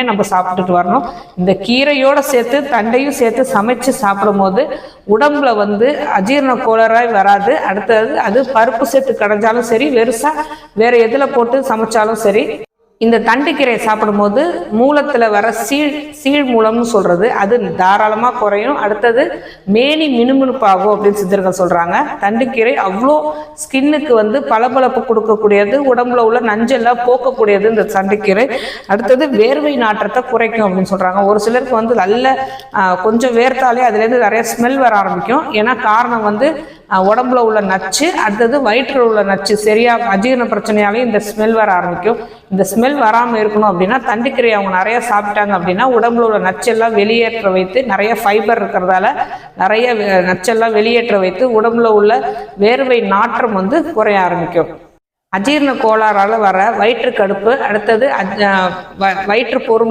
நம்ம சாப்பிட்டுட்டு வரணும். இந்த கீரையோட சேர்த்து தண்டையும் சேர்த்து சமைச்சு சாப்பிடும்போது உடம்புல வந்து அஜீரண கோளராய் வராது. அடுத்தது அது பருப்பு சேர்த்து கடைஞ்சாலும் சரி வெறுசா வேற எதுல போட்டு சமைச்சாலும் சரி. இந்த தண்டுக்கீரை சாப்பிடும்போது மூலத்தில் வர சீழ் சீழ் மூலம்னு சொல்கிறது அது தாராளமாக குறையும். அடுத்தது மேனி மினுமினுப்பாகும் அப்படின்னு சித்தர்கள் சொல்கிறாங்க தண்டுக்கீரை அவ்வளோ ஸ்கின்னுக்கு வந்து பளபளப்பு கொடுக்கக்கூடியது உடம்புல உள்ள நஞ்செல்லாம் போக்கக்கூடியது இந்த தண்டுக்கீரை. அடுத்தது வேர்வை நாற்றத்தை குறைக்கும் அப்படின்னு சொல்கிறாங்க ஒரு சிலருக்கு வந்து நல்ல கொஞ்சம் வேர்த்தாலே அதுலேருந்து நிறைய ஸ்மெல் வர ஆரம்பிக்கும். ஏன்னா காரணம் வந்து உடம்புல உள்ள நச்சு அடுத்தது வயிற்றில் உள்ள நச்சு. சரியா அஜீரண பிரச்சனையாலையும் இந்த ஸ்மெல் வர ஆரம்பிக்கும். இந்த ஸ்மெல் வராமல் இருக்கணும் அப்படின்னா தண்டுக்கறி அவங்க நிறைய சாப்பிட்டாங்க அப்படின்னா உடம்புல உள்ள நச்செல்லாம் வெளியேற்ற வைத்து நிறைய ஃபைபர் இருக்கிறதால நிறைய நச்செல்லாம் வெளியேற்ற வைத்து உடம்புல உள்ள வேர்வை நாற்றம் வந்து குறைய ஆரம்பிக்கும். அஜீரண கோளாறால வர வயிற்று கடுப்பு அடுத்தது அஜ்- வ- வயிற்று பொறுமை